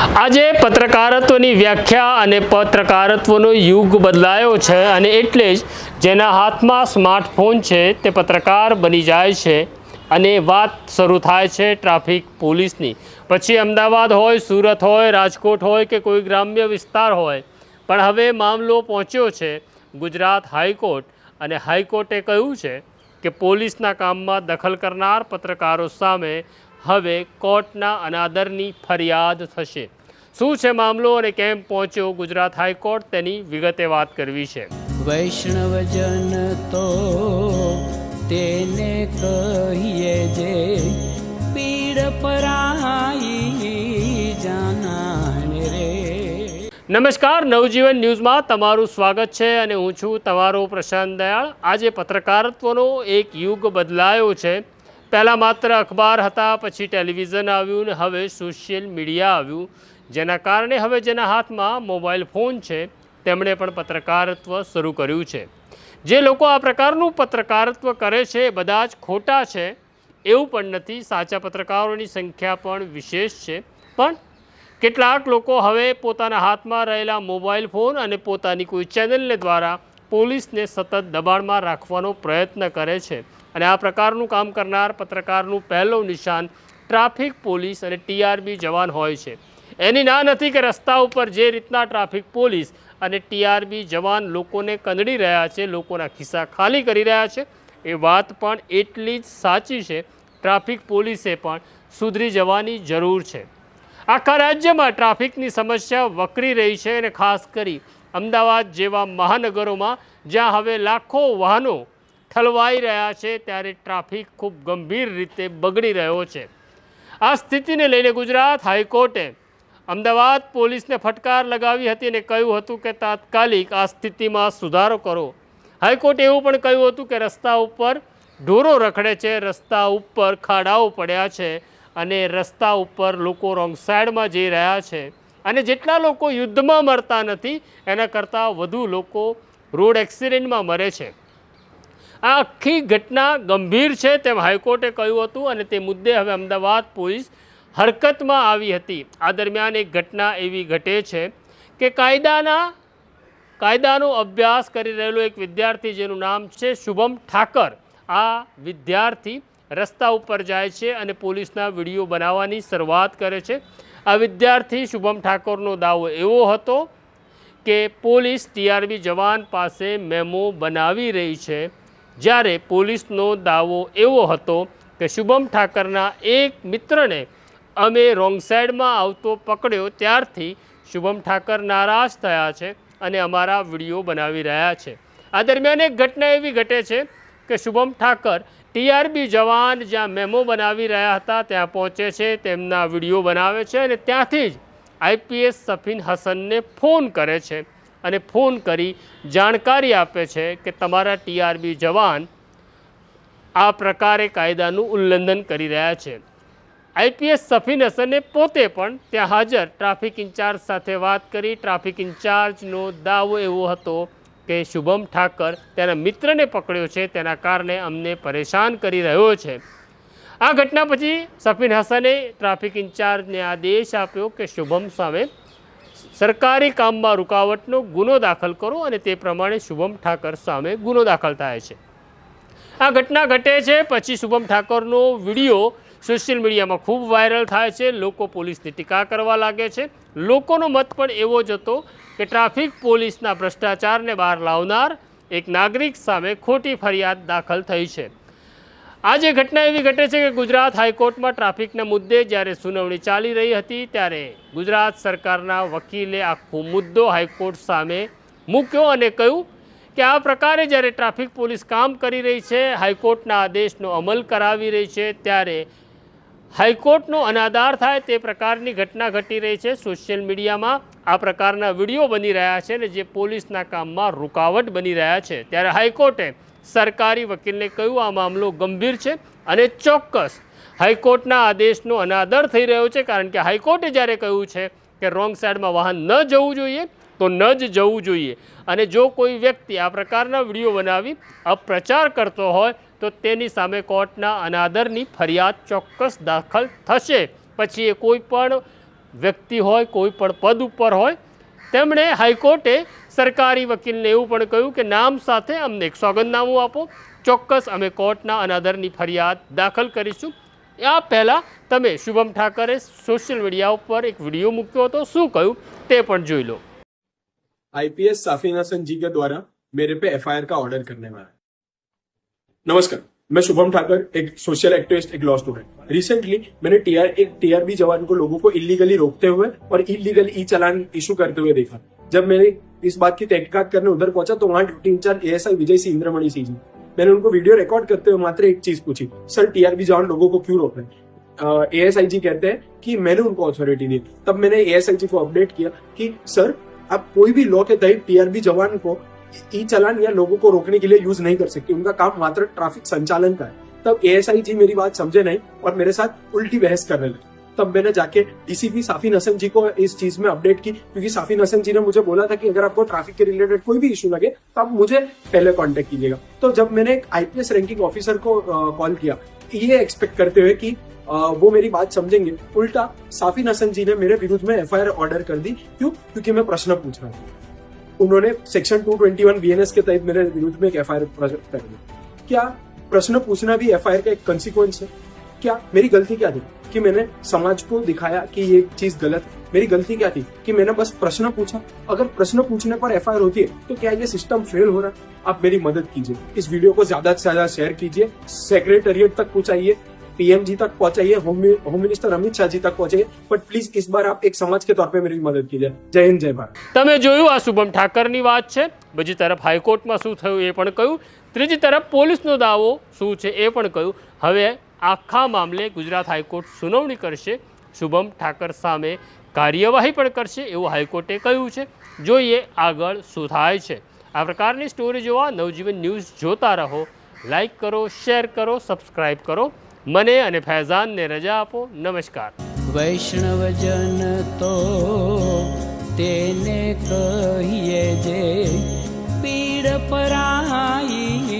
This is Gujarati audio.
આજે પત્રકારત્વની વ્યાખ્યા અને પત્રકારત્વનો યુગ બદલાયો છે અને એટલે જ જેના હાથમાં સ્માર્ટફોન છે તે પત્રકાર બની જાય છે અને વાત શરૂ થાય છે ટ્રાફિક પોલીસની. પછી અમદાવાદ હોય, સુરત હોય, રાજકોટ હોય કે કોઈ ગ્રામ્ય વિસ્તાર હોય. પણ હવે મામલો પહોંચ્યો છે ગુજરાત હાઈકોર્ટ અને હાઈકોર્ટે કહ્યું છે કે પોલીસના કામમાં દખલ કરનાર પત્રકારો સામે હવે કોર્ટના અનાદરની ફરિયાદ થશે. શું છે મામલો અને કેમ પહોંચ્યો ગુજરાત હાઈકોર્ટ? તેની વિગતે વાત કરવી છે. વૈષ્ણવજન તો તેને કહીએ જે પીડ પરાઈ જાનાને રે. નમસ્કાર નવજીવન ન્યૂઝમાં તમારું સ્વાગત છે અને હું છું તમારો પ્રશાંત દયાળ. આજે પત્રકારત્વનો એક યુગ બદલાયો છે. પહેલાં માત્ર અખબાર હતા, પછી ટેલિવિઝન આવ્યું ને હવે સોશિયલ મીડિયા આવ્યું. જેના કારણે હવે જેના હાથમાં મોબાઈલ ફોન છે, તેમણે પણ પત્રકારત્વ શરૂ કર્યું છે. જે લોકો આ પ્રકારનું પત્રકારત્વ કરે છે બધા જ ખોટા છે. એવું પણ નથી, સાચા પત્રકારોની સંખ્યા પણ વિશેષ છે. પણ કેટલાક લોકો હવે પોતાના હાથમાં રહેલા મોબાઈલ ફોન અને પોતાની કોઈ ચેનલને દ્વારા પોલીસને સતત દબાણમાં રાખવાનો પ્રયત્ન કરે છે. અને આ પ્રકારનું કામ કરનાર પત્રકારનું પહેલું નિશાન ટ્રાફિક પોલીસ અને ટીઆરબી જવાન હોય છે. એની ના નથી કે રસ્તા ઉપર જે રીતના ટ્રાફિક પોલીસ અને ટીઆરબી જવાન લોકોને કંદડી રહ્યા છે, લોકોના ખિસ્સા ખાલી કરી રહ્યા છે, એ વાત પણ એટલી જ સાચી છે, ટ્રાફિક પોલીસે પણ સુધરી જવાની જરૂર છે. આખા રાજ્યમાં ટ્રાફિકની સમસ્યા વકરી રહી છે અને ખાસ કરી અમદાવાદ જેવા મહાનગરોમાં, જ્યાં હવે લાખો વાહનો ઠલવાઈ રહ્યા છે ત્યારે ટ્રાફિક ખૂબ ગંભીર રીતે બગડી રહ્યો છે. આ સ્થિતિને લઈને ગુજરાત હાઈકોર્ટે અમદાવાદ પોલીસને ફટકાર લગાવી હતી અને કહ્યું હતું કે તાત્કાલિક આ સ્થિતિમાં સુધારો કરો. હાઈકોર્ટે એવું પણ કહ્યું હતું કે રસ્તા ઉપર ઢોરો રખડે છે, રસ્તા ઉપર ખાડાઓ પડ્યા છે અને રસ્તા ઉપર લોકો રોંગ સાઈડમાં જઈ રહ્યા છે અને જેટલા લોકો યુદ્ધમાં મરતા નથી, એના કરતાં વધુ લોકો રોડ એક્સિડન્ટમાં મરે છે. આ આખી ઘટના ગંભીર છે તેમ હાઈકોર્ટે કહ્યું હતું અને તે મુદ્દે હવે અમદાવાદ પોલીસ હરકતમાં આવી હતી. આ દરમિયાન એક ઘટના એવી ઘટે છે કે કાયદાના કાયદાનો અભ્યાસ કરી રહેલો એક વિદ્યાર્થી જેનું નામ છે શુભમ ઠાકર. આ વિદ્યાર્થી રસ્તા ઉપર જાય છે અને પોલીસના વીડિયો બનાવવાની શરૂઆત કરે છે. આ વિદ્યાર્થી શુભમ ઠાકોરનો દાવો એવો હતો કે પોલીસ ટીઆરબી જવાન પાસે મેમો બનાવી રહી છે. જ્યારે પોલીસનો દાવો એવો હતો કે શુભમ ઠાકરના એક મિત્રને અમે રોંગ સાઈડમાં આવતો પકડ્યો ત્યારથી શુભમ ઠાકર નારાજ થયા છે અને અમારા વીડિયો બનાવી રહ્યા છે. આ દરમિયાન એક ઘટના એવી ઘટે છે કે શુભમ ઠાકર ટીઆરબી જવાન જ્યાં મેમો બનાવી રહ્યા હતા ત્યાં પહોંચે છે, તેમના વીડિયો બનાવે છે અને ત્યાંથી જ આઈપીએસ સફીન હસનને ફોન કરે છે. અને ફોન કરી જાણકારી આપે છે કે તમારા ટીઆરબી જવાન આ પ્રકારે કાયદાનું ઉલ્લંઘન કરી રહ્યા છે. આઈપીએસ સફીન હસને પોતે પણ ત્યાં હાજર. ટ્રાફિક ઇન્ચાર્જ સાથે વાત કરી. ટ્રાફિક ઇન્ચાર્જનો દાવો એવો હતો કે શુભમ ઠાકર તેના મિત્રને પકડ્યો છે. તેના કારણે અમને પરેશાન કરી રહ્યો છે. આ ઘટના પછી સફીન હસને ટ્રાફિક ઇન્ચાર્જને આદેશ આપ્યો કે શુભમ સામે સરકારી કામમાં રૂકાવટનો ગુનો દાખલ કરો અને તે પ્રમાણે શુભમ ઠાકર સામે ગુનો દાખલ થાય છે. આ ઘટના ઘટે છે, પછી શુભમ ઠાકરનો વીડિયો સોશિયલ મીડિયામાં ખૂબ વાયરલ થાય છે, લોકો પોલીસની ટીકા કરવા લાગે છે. લોકોનો મત પણ એવો જ હતો કે ટ્રાફિક પોલીસના ભ્રષ્ટાચારને બહાર લાવનાર એક નાગરિક સામે ખોટી ફરિયાદ દાખલ થઈ છે. આજે ઘટના એવી ઘટે છે કે ગુજરાત હાઈકોર્ટમાં ટ્રાફિકના મુદ્દે જ્યારે સુનાવણી ચાલી રહી હતી ત્યારે ગુજરાત સરકારના વકીલે આખો મુદ્દો હાઈકોર્ટ સામે મૂક્યો અને કહ્યું કે આ પ્રકારે જ્યારે ટ્રાફિક પોલીસ કામ કરી રહી છે, હાઈકોર્ટના આદેશનો અમલ કરાવી રહી છે, ત્યારે હાઈકોર્ટનો અનાદાર થાય તે પ્રકારની ઘટના ઘટી રહી છે. સોશિયલ મીડિયામાં આ પ્રકારના વીડિયો બની રહ્યા છે ને જે પોલીસના કામમાં રૂકાવટ બની રહ્યા છે. ત્યારે હાઈકોર્ટે સરકારી વકીલને કહ્યું, આ મામલો ગંભીર છે અને ચોક્કસ હાઈકોર્ટના આદેશનો અનાદર થઈ રહ્યો છે. કારણ કે હાઈકોર્ટે જ્યારે કહ્યું છે કે રોંગ સાઈડમાં વાહન ન જવું જોઈએ, તો ન જ જવું જોઈએ. અને જો કોઈ વ્યક્તિ આ પ્રકારના વીડિયો બનાવી અપપ્રચાર કરતો હોય, તો તેની સામે કોર્ટના અનાદરની ફરિયાદ ચોક્કસ દાખલ થશે. પછી એ કોઈ પણ વ્યક્તિ હોય, કોઈ પણ પદ ઉપર હોય તેમણે હાઈકોર્ટે સરકારી વકીલને એવું પણ કહ્યું કે નામ સાથે અમને એક સોગંદનામું આપો. ચોક્કસ અમે કોર્ટના અનાદરની ફરિયાદ દાખલ કરીશું. આ પહેલાં તમે શુભમ ઠાકરે સોશિયલ મીડિયા ઉપર એક વીડિયો મૂક્યો હતો. શું કહ્યું? તે પણ જોઈ લો. આઈપીએસ સાફીન હસન દ્વારા મેરે પે એફઆઈઆર કા ઓર્ડર કરને નમસ્કાર. मैं शुभम ठाकर, एक सोशल एक्टिविस्ट एक लॉ स्टूडेंट रिसेंटली मैंने टीआर एक टीआरबी जवान को लोगों को इलीगली रोकते हुए और इलीगल ई चालान इशू करते हुए देखा। जब मैंने इस बात की तहकीकात करने उधर पहुँचा तो वहाँ duty incharge ASI Vijay Singh, Indramani Singh ji. मैंने उनको वीडियो रिकॉर्ड करते हुए मात्र एक चीज़ पूछी, सर टीआरबी जवान लोगों को क्यों रोक रहे हैं? एएसआई जी कहते हैं कि मैंने उनको अथॉरिटी दी। तब मैंने ए एस आई जी को अपडेट किया कि, सर, आप कोई भी लॉ के तहत टीआरबी जवान को ई चालान या लोगों को रोकने के लिए यूज़ नहीं कर सकती। उनका काम मात्र ट्रैफ़िक संचालन का है। तब एएसआई जी मेरी बात समझे नहीं और मेरे साथ उल्टी बहस करने लगे। तब मैंने जाके डीसीपी साफिन हसन जी को इस चीज़ में अपडेट की क्योंकि साफिन हसन जी ने मुझे बोला था कि अगर आपको ट्रैफ़िक के रिलेटेड कोई भी इशू लगे तो आप मुझे पहले कांटेक्ट कीजिएगा। तो जब मैंने एक आईपीएस रैंकिंग ऑफिसर को कॉल किया ये एक्सपेक्ट करते हुए कि अ, वो मेरी बात समझेंगे। उल्टा साफिन हसन जी ने मेरे विरुद्ध में एफआईआर ऑर्डर कर दी। क्यों? क्योंकि मैं प्रश्न पूछ रहा था। उन्होंने सेक्शन 221 बीएनएस के तहत मेरे विरुद्ध में एक एफआईआर कर दी क्या प्रश्न पूछना भी एफआईआर का एक कंसिक्वेंस है? क्या मेरी गलती क्या थी कि मैंने समाज को दिखाया कि ये चीज़ गलत मेरी गलती क्या थी कि मैंने बस प्रश्न पूछा? अगर प्रश्न पूछने पर एफआईआर होती है तो क्या ये सिस्टम फेल हो रहा है आप मेरी मदद कीजिए। इस वीडियो को ज़्यादा से ज़्यादा शेयर कीजिए। सेक्रेटरिएट तक पहुंचाइए। पीएम जी तक पहुंचाइए home home minister Amit Shah ji तक पहुंचाइए बट प्लीज इस बार आप एक समाज के तौर पे मेरी मदद कीजिए जय हिंद जय भारत તમે જોયું આ શુભમ ઠાકરની વાત છે બીજી તરફ હાઈકોર્ટમાં શું થયું એ પણ કહ્યું ત્રીજી તરફ પોલીસનો દાવો શું છે એ પણ કહ્યું હવે આખા મામલે ગુજરાત હાઈકોર્ટ સુનાવણી કરશે શુભમ ઠાકર સામે કાર્યવાહી પણ કરશે એવું હાઈકોર્ટે કહ્યું છે જોઈએ આગળ શું થાય છે આ પ્રકારની સ્ટોરી જોવા નવજીવન ન્યૂઝ જોતા રહો લાઈક કરો શેર કરો સબસ્ક્રાઈબ કરો મને અને ફૈઝાનને રજા આપો. નમસ્કાર. વૈષ્ણવજન તો તેને કહીએ જે પીડ પરાઈ